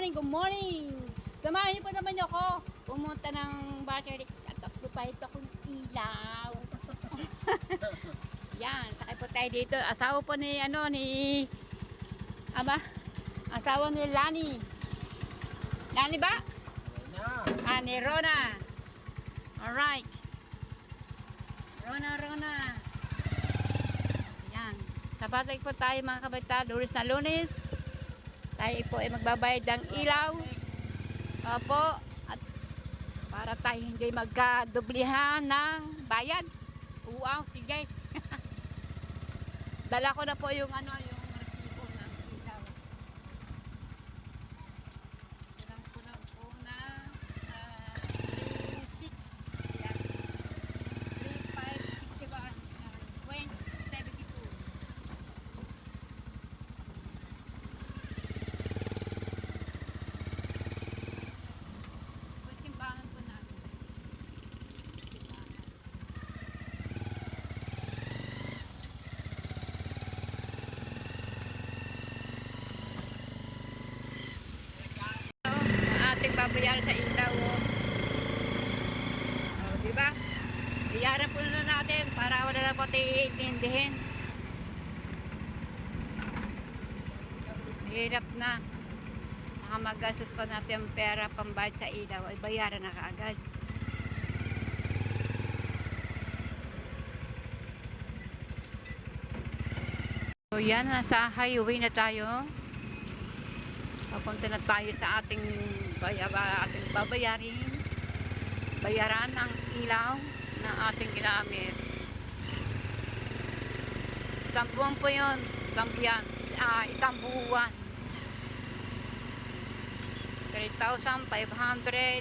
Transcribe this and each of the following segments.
morning, good morning! Samahan niyo po naman ako pumunta ng battery at ito akong ilaw. Yan, sakay po tayo dito. Asawa po ni, ano, ni, aba, asawa ni Lani. Lani ba? Ah, ni Rona. Alright. Rona, Rona. Yan. Sa batay po tayo mga kabata, lunes na lunes. Tayo po ay magbabayad ng ilaw. Opo. At para tayo hindi magkadublihan ng bayad. Wow, sige. Dala ko na po yung ano, yung resibo ng ilaw. Ilang ko na po na ah, 3.6. Yan. 3.5, 61, ah, 20, 72. Tapos timbangan po natin. Ang ating babayaran sa ilaw. Oh. Oh, di ba? Bayaran po na natin para wala na po tayo iintindihin. Hirap na. Mga magastos pa natin ang pera pambayad sa ilaw ay bayaran na kaagad. So yan, nasa highway na tayo. Papunta na tayo sa ating bayaba, ating babayarin. Bayaran ng ilaw na ating ginamit. Isang buwan po yun. Isang buwan. Ah, isang buwan. 3,561.72.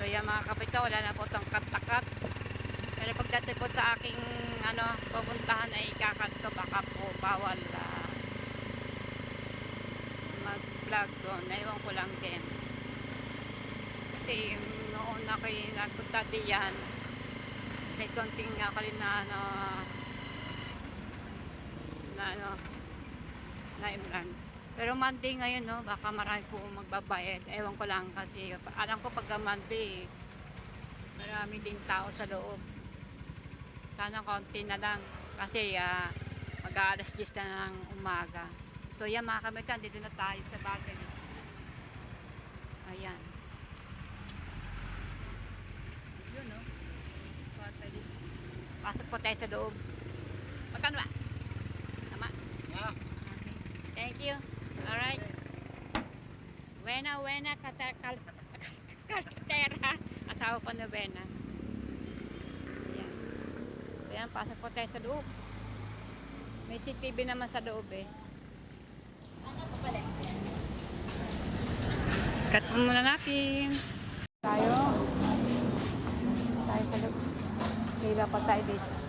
So yan mga kapita, wala na po itong kat-takat. Pero pagdating po sa aking ano, pupuntahan ay kakat baka po bawal ah, mag-vlog doon. Naiwan ko lang din. Kasi noon ako yung nagpunta diyan, may konting ako rin na ano, na ano, na imran. Pero Monday ngayon, no, baka marami po magbabayad. Ewan ko lang kasi, alam ko pagka Monday, marami din tao sa loob. Sana konti na lang. Kasi ah, mag-aalas 10 na ng umaga. So yan mga kamitan, dito na tayo sa bagay. Ayan. Yun no. Battery. Pasok po tayo sa loob. Magkano ba? Tama? Yeah. Okay. Thank you. Alright. Buena, buena, kata, kal, kaltera. Asawa ko na Buena. Ayan. Ayan, pasok po tayo sa loob. May CCTV naman sa loob eh. Cut mo muna natin. Tayo. Tayo sa loob. Pila pa tayo dito.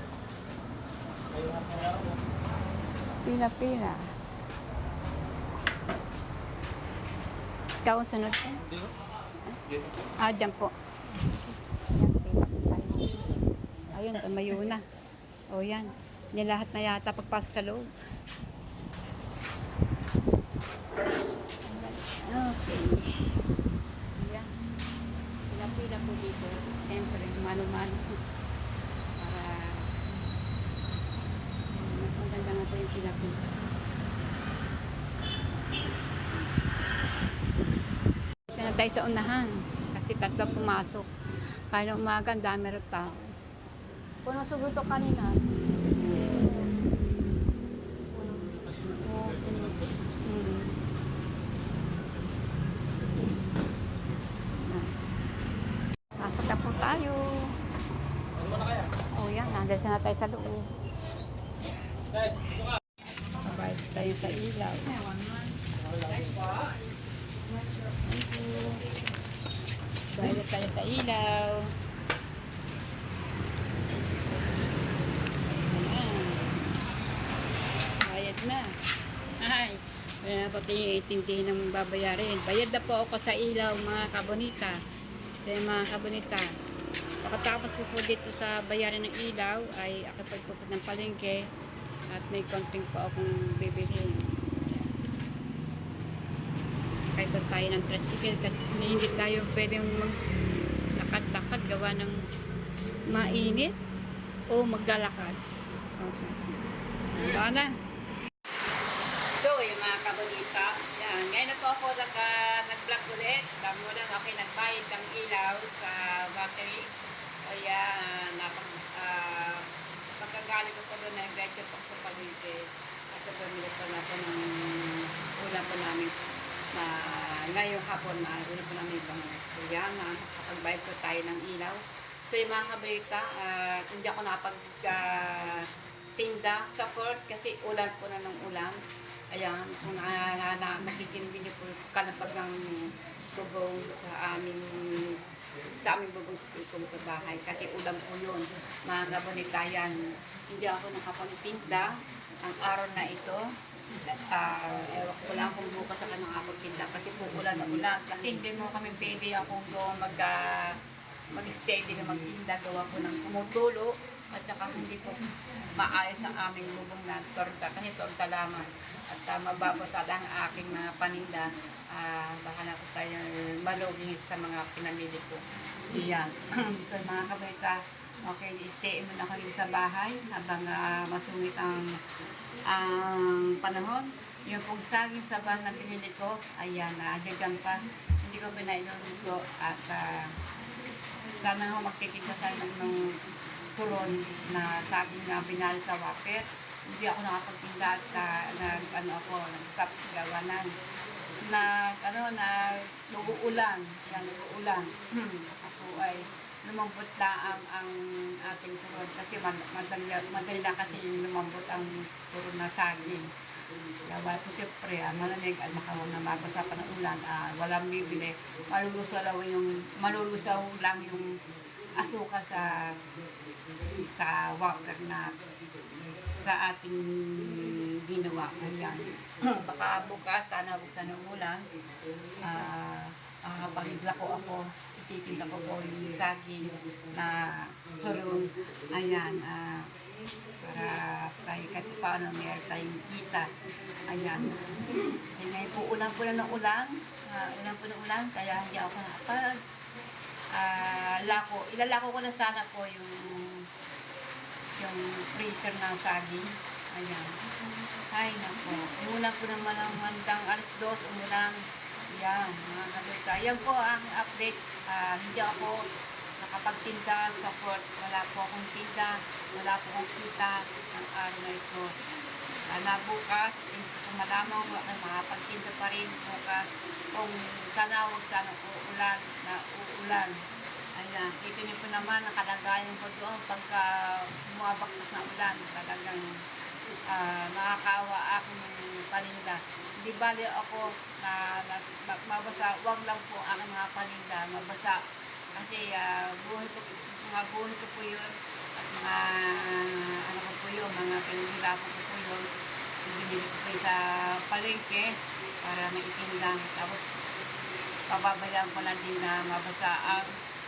Pina-pina. Ikaw ang sunod. Ah, dyan po. Yan. Ayun, tumayo na. O yan. Nilahat na yata pagpasok sa loob. Okay. Yan. Pila-pila po dito. Siyempre, mano-mano. Para mas maganda nga po yung pila-pila. Dito na tayo sa unahan. Kasi tatlo pumasok. Kaya umaga, ang dami rin tao. Puno suguto kanina. Puno. Oo, puno. Mm. Yan. Pasok na po tayo. Oh, yan. Nandun na tayo sa loob. Babayad tayo sa ilaw. Thank you. Bayad tayo sa ilaw. Ayan. Bayad na. Ay, na pati itindihin ng babayarin. Bayad na po ako sa ilaw mga kabonita. Sa mga kabonita. Pagkatapos ko po dito sa bayaran ng ilaw ay po ng palengke at may konting po akong bibilhin. Kahit po tayo ng tricycle kasi hindi tayo pwedeng maglakad-lakad gawa ng mainit o maglalakad. Okay. Wala na. Kabalita, yan. Ngayon na po ako nag, nag-vlog ulit. Damo lang ako nagbayad ng ilaw sa battery. Kaya, napag, uh, pagkagaling ko po doon, nag-gadget po sa palengke. At bumili po na po ng ulam po namin na ngayong hapon na ulam po namin ito. So, yan, uh, nakapagbayad po tayo ng ilaw. So, yung mga kabalita, uh, hindi ako napag uh, tinda sa port kasi ulan po na ng ulan. Ayan, kung na, na, makikindi niyo po kalapag ng bubong sa aming sa aming bubong sa tikong sa bahay kasi ulan po yun. Mga gabonitayan, hindi ako nakapagtinda ang araw na ito. Uh, ewan ko lang kung bukas ako nakapagtinda kasi po ulan na ulan. Kasi hindi mo kami pwede akong doon mag uh, mag-stay din na magtinda gawa po ng kumutulo at saka hindi po maayos ang aming bubong na torta. Kasi torta lamang. At uh, mababasad ang aking mga paninda. Uh, baka na po tayo malugingit sa mga pinamili ko. Iyan so mga kabaita okay stay muna kayo sa bahay habang uh, masungit ang ang panahon. Yung pong saging sa van na pinili ko ayan uh, pa. Hindi ko pinailuluto at uh, sana ako magtitinda sa ng turon na saging na binal sa waper. Hindi ako nakapagtinda at uh, nag, ano ako, nag-stop gawanan. Na, ano, na uulan. Yan, uulan. Hmm. Ako ay lumambot na ang, ang ating turon kasi madali, madali na kasi lumambot ang turon na saging. Gawa po siyempre, ah, malamig at makawang na mabasa pa ng ulan, ah, walang bibili. Malulusaw lang yung, malulusaw lang yung asukal sa sa water na sa ating ginawa. Ayan. Baka bukas, sana buksan ng ulan, ah, makakapagigla ko ako, ititinda ko po yung saging na turon. Ayan, ah, para tayo kahit paano meron tayong kita. Ayan. Ay, ngayon po, ulan po na ng ulan. Uh, ulan po ng ulan, kaya hindi ako nakapag uh, lako. Ilalako ko na sana po yung yung sprinkler ng saging. Ayan. Ay, nako. Umulan po naman ang mandang alas dos, umulan. Ayan, mga kabita. Yan po ang update. Uh, hindi ako nakapagtinda sa port. Wala po akong tinda, wala po akong kita ng araw na ito. Sana bukas, kung ako makapagtinda pa rin bukas. Kung sana huwag sana uulan, na uulan. Ayan, kita niyo po naman ang kalagayan ko doon pagka bumabaksak na ulan. Talagang uh, nakakaawa aking paninda. Hindi bali ako na, na, mabasa, wag lang po ang mga paninda, mabasa kasi uh, buhay ko, mga buhay ko po yun. At mga, ano ko po yun, mga pinahirapan ko po yun. Po sa palengke para maitinda. Tapos, pababayaan ko na din na mabasa ang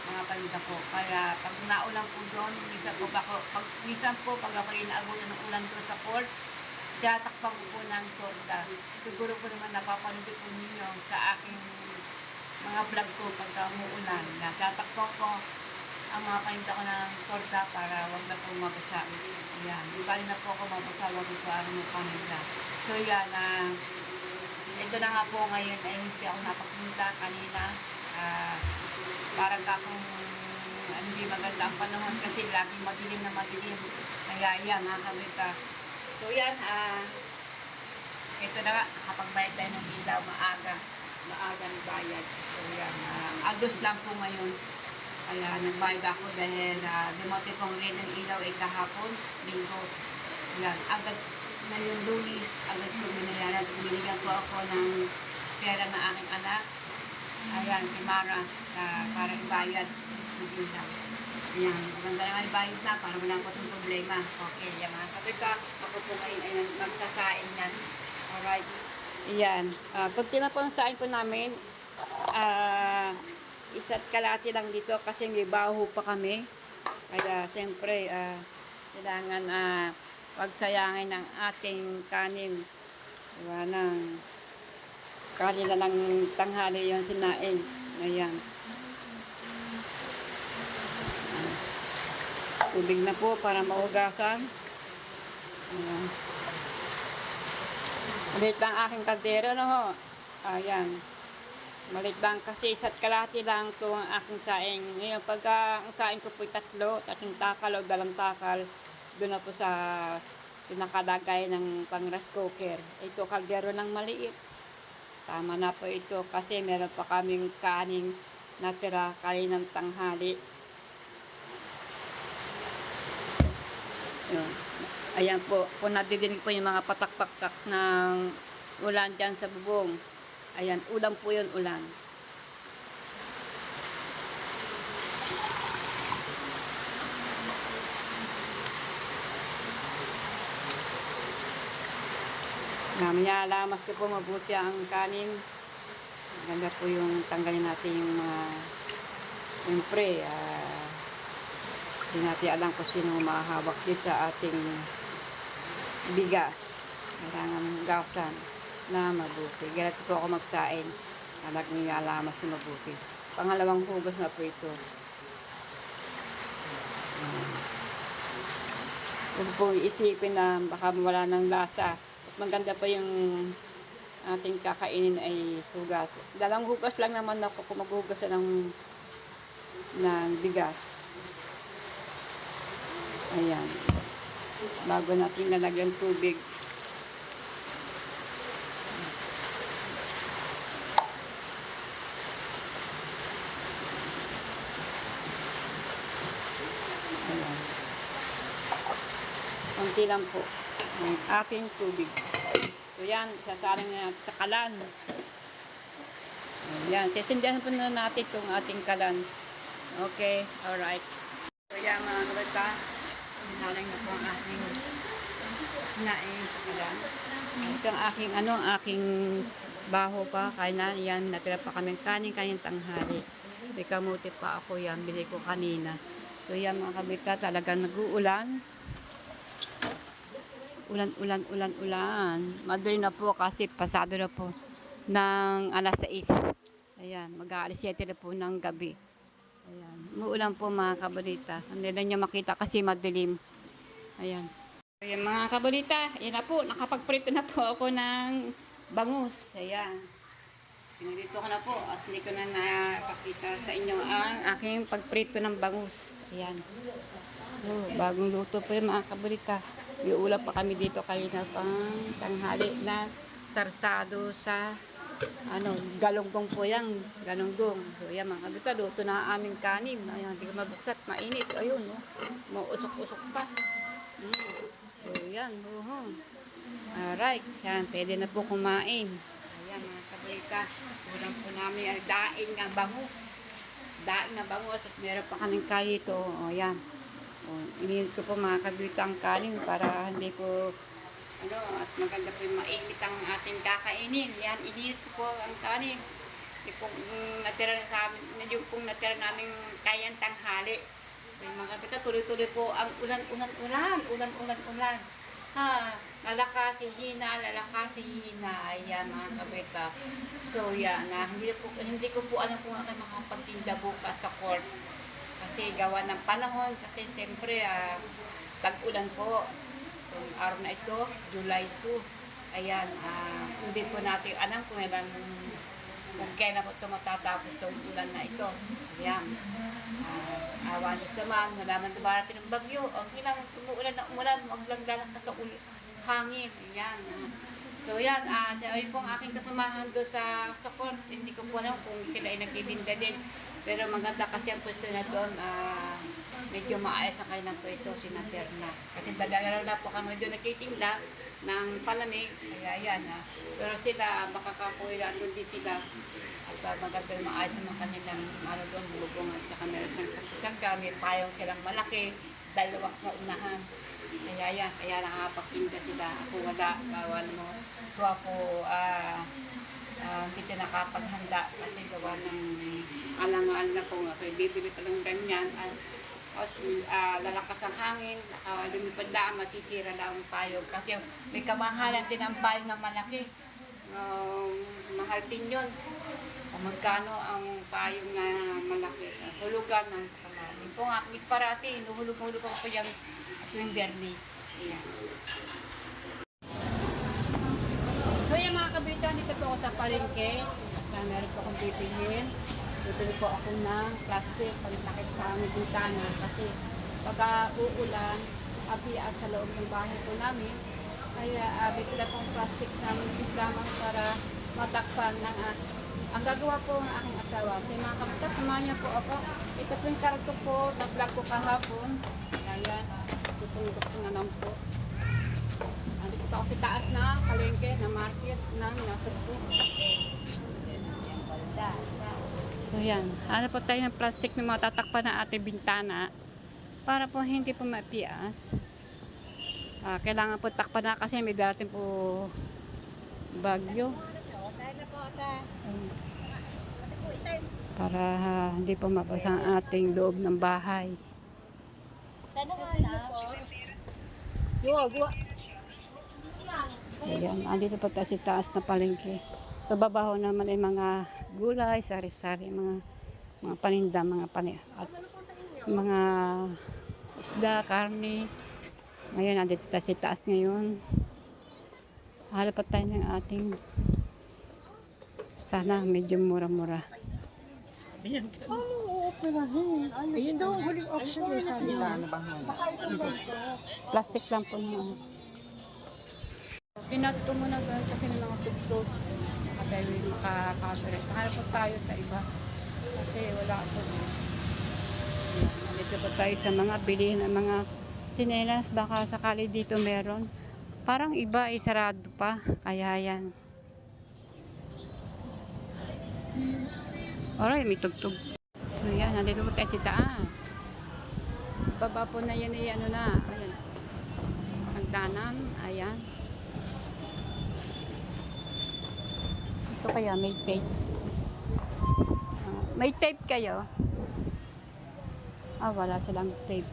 mga paninda ko. Kaya pag naulan po doon, minsan po, ako, pag, minsan po pag ako inaabutan ng ulan doon sa port, tatakpan ko po ng torda. Siguro po naman napapanood po ninyo sa aking mga vlog ko pagka umuulan. Natatakpo ko ang mga paninda ko ng torta para wag na po mabasa. Yan. Di na po ako mabasa, wag ko ang mga paninda. So yan, uh, ito na nga po ngayon ay hindi ako napakita kanina. Uh, parang akong uh, hindi maganda ang panahon kasi laging madilim na madilim. Kaya yan, mga kabita. So yan, ah, uh, ito na nga, kapag bayad tayo ng ilaw maaga maagang bayad. So yan, uh, August lang po ngayon. Kaya nagbayad ako dahil uh, dumating pong rin ng ilaw ay kahapon, linggo. Yan, agad na yung lunis, agad ko binayaran. Binigyan ko ako ng pera ng aking anak. Ayan, si Mara, uh, para ibayad ng ilaw. Ayan, maganda naman ibayad na para wala po itong problema. Okay, yan mga kapita. Ako po ngayon ay magsasain na. Alright. Yan. Uh, pag tinapansain po namin, uh, isa't kalati lang dito kasi may baho pa kami. Kaya siyempre, ah, kailangan ah, pagsayangin ng ating kanin. Diba nang kanila ng tanghali yung sinain. Ayan. Tubig na po para maugasan. Ayan. Lang aking kaldero, no ho? Ayan. Maliit lang kasi isa't kalati lang ito ang aking saing. Ngayon, pagka ang saing ko po tatlo, tatlong takal o dalang takal, doon na po sa pinakalagay ng pang rice cooker. Ito kaldero ng maliit. Tama na po ito kasi meron pa kaming kaning natira kaninang tanghali. Yun. Ayan po, kung nadidinig po yung mga patak-patak ng ulan dyan sa bubong. Ayan, ulan po yun, ulan. Mamaya lamas ko po mabuti ang kanin. Maganda po yung tanggalin natin yung mga siyempre, ah, hindi natin alam kung sino mahahawak din sa ating bigas. Kailangan gasan na mabuti. Ganito po ako magsain. Talagang alamas ko mabuti. Pangalawang hugas na po ito. Huwag po isipin na baka wala ng lasa. Mas maganda pa yung ating kakainin ay hugas. Dalang hugas lang naman ako kung maghugas ng, ng bigas. Ayan. Bago natin lalagyan tubig. Konti lang po. Ang ating tubig. So yan, sasalang na sa kalan. Ayan, sisindihan po na natin itong ating kalan. Okay, alright. So yan mga kabata, sinalang na po ang ating nain sa kalan. Isang aking, ano, ang aking baho pa, kaya na, yan, natira pa kaming kanin, kanin tanghali. May kamuti pa ako yan, bili ko kanina. So yan mga kabita, talagang nag-uulan. Ulan, ulan, ulan, ulan. Madali na po kasi pasado na po ng alas 6. Ayan, mag-aalis 7 na po ng gabi. Ayan, muulan po mga kabalita. Hindi na niya makita kasi madilim. Ayan. Ayan mga kabalita, ayan na po, nakapagprito na po ako ng bangus. Ayan. Pinalito ko na po at hindi ko na napakita sa inyo ang aking pagprito ng bangus. Ayan. So, bagong luto po yung mga kabalita. Iulap pa kami dito kanina pang tanghali na sarsado sa ano, galunggong po yan, galunggong. So yan mga kabita, luto na aming kanin. Ayan, hindi ko mabuksan, mainit. Ayun, oh. Mausok-usok pa. Mm. So yan, oh. Alright, yan, pwede na po kumain. Ayan mga kabalita, kulang po namin daing ng bangus. Daing ng bangus at meron pa kaming kalito. O yan. Ininit ko po mga kabita ang kanin para hindi po ano, at maganda po yung mainit ang ating kakainin. Yan, ininit ko po ang kanin. Yung pong mm, natira na sa amin, yung pong natira namin kayang tanghali. So, yung mga kapita, tuloy-tuloy po ang ulan, ulan, ulan, ulan, ulan, ulan. Ha, lalakas, hihina, lalakas, hihina. Ayan, mga kapita. So, yan, na, hindi, po, hindi ko po alam kung ako makapagtinda bukas sa court. Kasi gawa ng panahon, kasi siyempre, ah, tag-ulan po. Itong araw na ito, July 2. Ayan, ah, hindi po natin alam kung ilan kung kailan po ito matatapos itong ulan na ito. Ayan. Ah, awa Diyos naman, malaman na ng bagyo. Ang ilang tumuulan na umulan, huwag lang lalakas sa ul- hangin. Ayan. So yan, uh, ayun po ang aking kasamahan doon sa, court. Hindi ko po alam kung sila ay nagtitinda din. Pero maganda kasi ang pwesto na doon, ah, medyo maayos ang kanilang pwesto, sinaterna. Kasi dadalaw na po kami doon nagtitinda ng palamig. Kaya yan, ah. Pero sila, makakakuha doon din sila. At uh, maganda maayos naman kanilang ano doon, bubong at saka meron silang saksaga, may payong silang malaki, dalawa sa unahan. Kaya yan, kaya nakakapagtinda sila. Ako wala, bawal mo. So ako, ah, ah, hindi ka nakapaghanda kasi gawa ng alangan na kung ako bibili pa lang ganyan. At, Tapos ah, lalakas ang hangin, uh, lumipad lang, masisira lang ang payong. Kasi may kamahalan din ang payong na malaki. Um, mahal din yun. Kung magkano ang payong na malaki. Hulugan ng. Yung po nga, Miss Parati, inuhulog-hulog ako yung tuwing Bernis. Ayan. So yung mga kabitan, dito po ako sa palengke. At meron po akong bibilhin. Bibili po ako ng plastic pagkakit sa aming bintana kasi pagka uulan, abias sa loob ng bahay po namin. Kaya uh, bibili akong plastic namin is para matakpan ng uh, ang gagawa po ng aking asawa. Sa mga kabitan, samahan niyo po ako. Ito po yung karto po, na-vlog ko kahapon. Ayan, tutulog ko na po. Pa ako sa taas na palengke na market na Minasugpo. So yan, hanap po tayo ng plastic na mga tatakpan ng ating bintana para po hindi po mapias. Ah, kailangan po takpan na kasi may darating po bagyo. Para ah, hindi po mabasa ang ating loob ng bahay. Yuwa, guwa. So yan, andito pa tayo sa taas na palengke. Sa babaho naman ay mga gulay, sari-sari, mga mga paninda, mga pani at mga isda, karne. Ngayon, andito tayo sa taas ngayon. Hanap tayo ng ating sana medyo mura-mura. Ayun daw ang huling option eh, niya. Ano bang Plastic lang po niya. Pinato mo na ganun kasi may mga tugtog. Makatayo yung makakasulit. Hanap tayo sa iba. Kasi wala po. Dito po tayo sa mga bilihin ng mga tinelas. Baka sakali dito meron. Parang iba ay sarado pa. Kaya yan. Alright, may tugtog. So yan, nandito po tayo sa taas. Baba po na yan ay ano na. Ayan. Hagdanan. Ayan. Ito kaya may tape. Ah, may tape kayo? Ah, wala silang tape.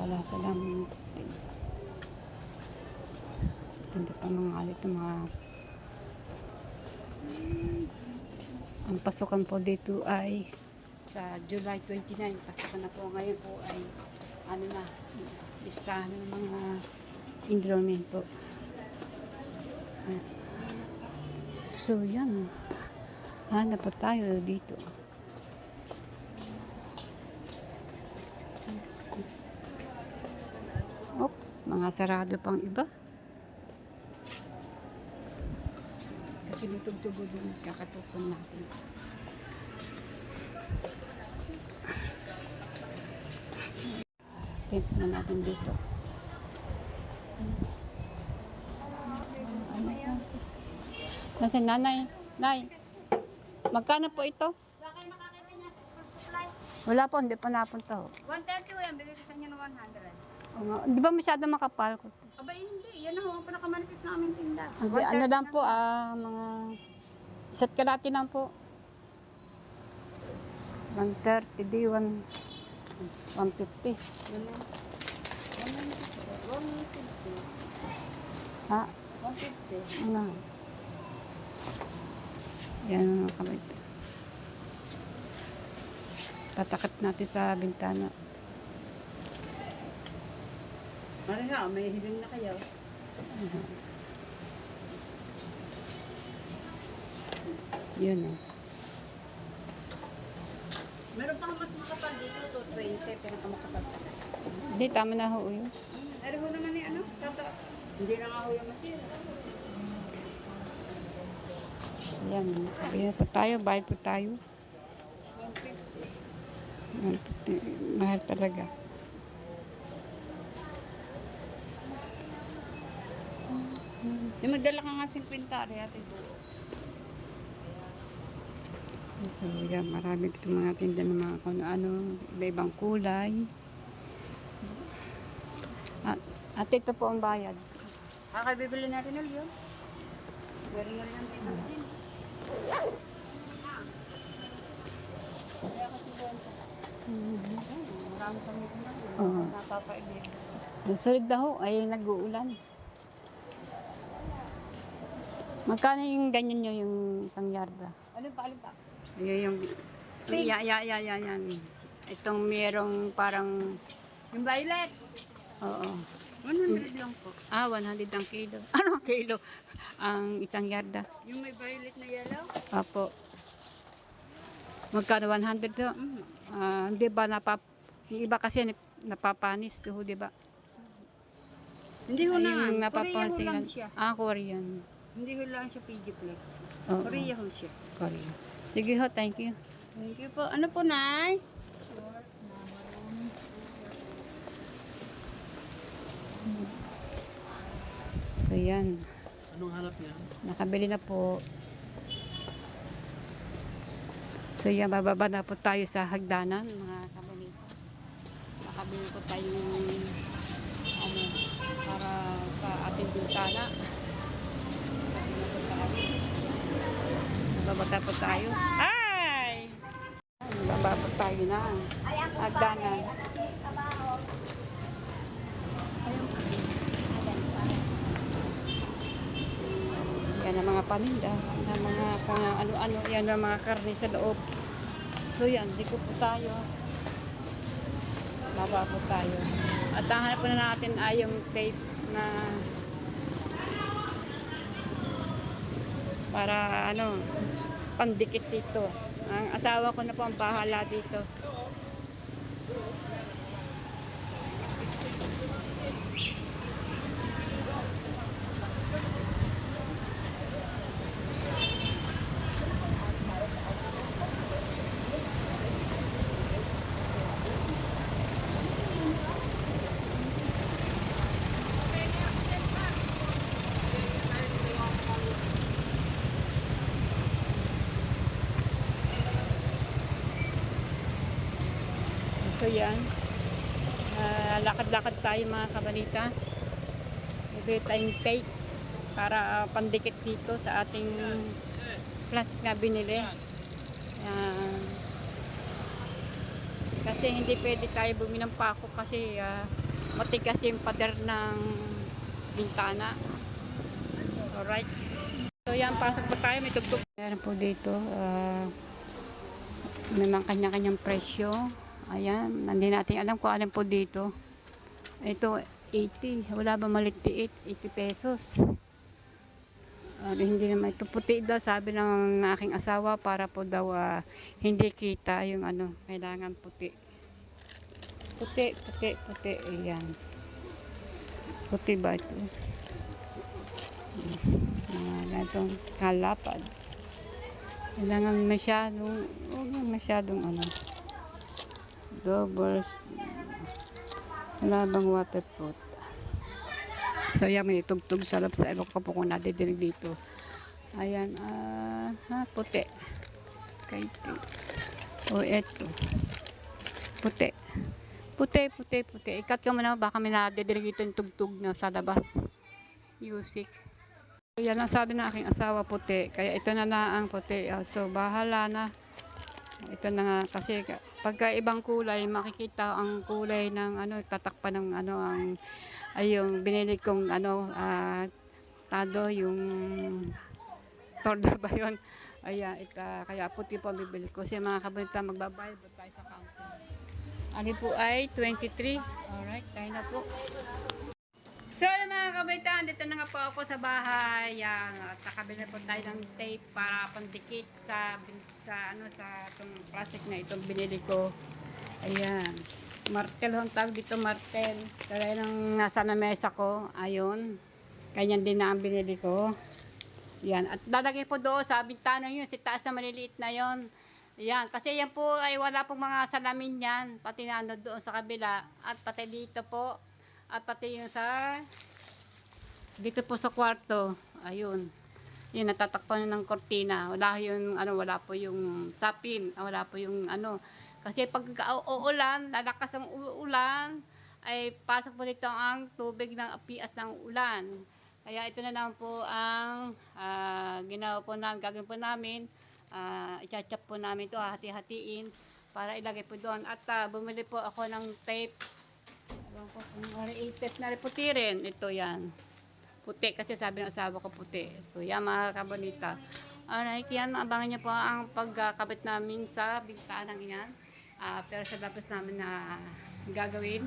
Wala silang tape. Tinda pa mga alit ng mga ang pasukan po dito ay sa July 29. Pasukan na po ngayon po ay ano na, listahan ng mga enrollment po. So, yan. Hanap po tayo dito. Oops, mga sarado pang iba. Kasi nutugtugo doon, kakatukon natin. Tip na natin dito. Ano? Nasa nanay? Nay, magkano po ito? Sa akin nakakita niya sa school supply. Wala po, hindi pa napunta ho. 130 yan, bigay ko sa inyo ng 100. Oo nga. Di ba masyado makapal ko? Abay hindi, yan ang pinakamanipis na aming tinda. Hindi, ano lang po, ah, mga isa't kalati lang po. 130 di, 1, 150. Yun lang. 150. Ha? 150. Ano? Yan mga kamay. Tatakot natin sa bintana. Ano nga, may hiling na kayo. Yun oh. Meron pang mas makapal dito, 220, pinakamakapal. Hindi, tama na ho yun. Ano ho naman ni ano? Tata. Hindi na nga ho yung masira. Yan. Ayan po tayo, bayad po tayo. 150. Mahal talaga. Yung magdala ka nga 50, ari ate buo. So, yan, marami dito mga tinda ng mga kung ano, iba-ibang kulay. At, at ito po ang bayad. Kakabibili natin ulit yun. Meron na lang din natin. Marami kami kumain. Oo. Napapaibig. Susunod na ho, ay nag-uulan. Magkano yung ganyan nyo yung isang yarda? Alin pa, alin pa? Ayun yung... Ya, ya, ya, ya, yan. Itong merong parang... Yung violet. Oo. 100 lang po. Ah, 100 ang kilo. Ano ang kilo? Ang isang yarda. Yung may violet na yellow? Apo. Magkano 100 to? Mhm. Ah, hindi ba napap... Yung iba kasi nap- napapanis, ho, di ba? Hindi ho na nga. Yung Korea ho napapansin. lang siya. Ah, Korean. Hindi ho lang siya Pidgiplex. Oo. Korea ho siya. Korean. Sige ho, thank you. Thank you po. Ano po, Nay? So yan, Anong hanap niya? nakabili na po. So yan, bababa na po tayo sa hagdanan, mga kabanita. Nakabili po tayo ano, para sa ating bintana. Bababa po tayo. Ay! Bababa po tayo na. Hagdanan. Yan ang mga paninda, ang mga kung ano-ano, yan ang mga karne sa loob. So yan, diko po tayo. Baba po tayo. At ang hanap po na natin ay yung tape na para ano, pandikit dito. Ang asawa ko na po ang bahala dito. So yan. Lakad-lakad tayo mga kabalita. Bibili tayong tape para ah, pandikit dito sa ating plastic na binili. Yan. kasi hindi pwede tayo bumili ng pako kasi ah, matigas yung pader ng bintana. Alright. So yan, pasok po tayo. May tugtog. Meron po dito. ah, may mga kanya-kanyang presyo. Ayan, hindi natin alam kung alin po dito. Ito, 80. Wala ba malitiit? 80 pesos. Ano, hindi naman ito puti daw sabi ng aking asawa para po daw ah, hindi kita yung ano kailangan puti puti puti puti ayan puti ba ito mga ganitong kalapad kailangan masyadong huwag masyadong ano double wala bang waterproof So yan, may tugtog sa loob sa ewan ko po kung nadidinig dito. Ayan, ah, ha, puti. Sky. O eto. Puti. Puti, puti, puti. Ikat ka muna, baka may nadidinig dito yung tugtog na sa labas. Music. Yan ang sabi ng aking asawa, puti. Kaya ito na na ang puti. Ah, So, bahala na. Ito na nga kasi ka- pagka ibang kulay makikita ang kulay ng ano tatakpan ng ano ang ay yung binili kong ano ah, tado yung torda ba yun Ayan, ita, kaya puti po bibili ko. Kasi mga kabunita, magbabayad po tayo sa counter. Ano po ay 23. Alright, tayo na po. Kabaitan, dito na nga po ako sa bahay. Yan, at nakabili po tayo ng tape para pandikit sa, sa ano sa itong plastic na itong binili ko. Ayan. Martel ang tawag dito, martel. Kaya nang nasa na mesa ko, ayun. Ganyan din na ang binili ko. Yan. At lalagay po doon sa bintana yun, si taas na maliliit na yon. Yan. Kasi yan po ay wala pong mga salamin yan. Pati na ano doon sa kabila. At pati dito po. At pati yung sa dito po sa kwarto. Ayun. Yun, natatakpan ng kortina. Wala yung, ano, wala po yung sapin. Ah, Wala po yung, ano. Kasi pag uulan, lalakas ang ulan, ay pasok po dito ang tubig ng apias ng ulan. Kaya ito na naman po ang ah, ginawa po namin, gagawin po namin. Uh, i-chop po namin ito, hati-hatiin para ilagay po doon. At ah, bumili po ako ng tape. Ewan ko kung tape na rin puti rin. Ito yan. Puti kasi sabi ng asawa ko puti. So yan mga kabonita. Alright, yan. Abangan niyo po ang pagkakabit namin sa bintana yan. Ah, pero sa labas namin na gagawin.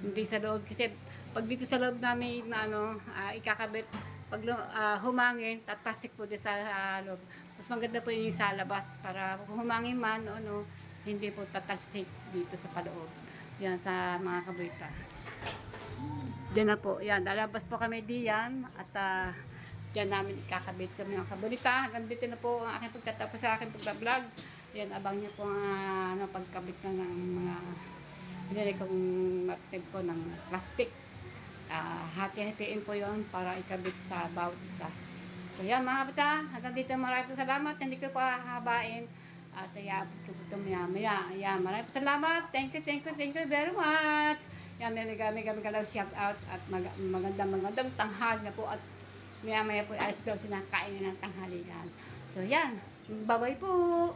Hindi sa loob. Kasi pag dito sa loob namin na ano, ah, ikakabit, pag ah, humangin, tatasik po din sa ah, loob. Mas maganda po yung sa labas para kung humangin man o ano, hindi po tatasik dito sa paloob. Yan sa mga kabrita. Diyan na po. Yan, lalabas po kami diyan at ah, diyan namin ikakabit sa mga kabrita. Hanggang na po ang aking pagtatapos sa aking pagbablog. Yan, abang niyo po ang ah, ano, pagkabit na ng mga binili kong matib ko ng plastic. Ah, hati-hatiin po yon para ikabit sa bawat isa. So yan mga bata, hanggang dito maraming po salamat. Hindi ko pa habain. At ayabot ko po ito maya maya. Ayan, maraming po salamat. Thank you, thank you, thank you very much. Yan, nagami-gami lang shout out at mag magandang magandang tanghal na po at maya-maya po alas daw sinakain ng tanghalian. So yan, babay po!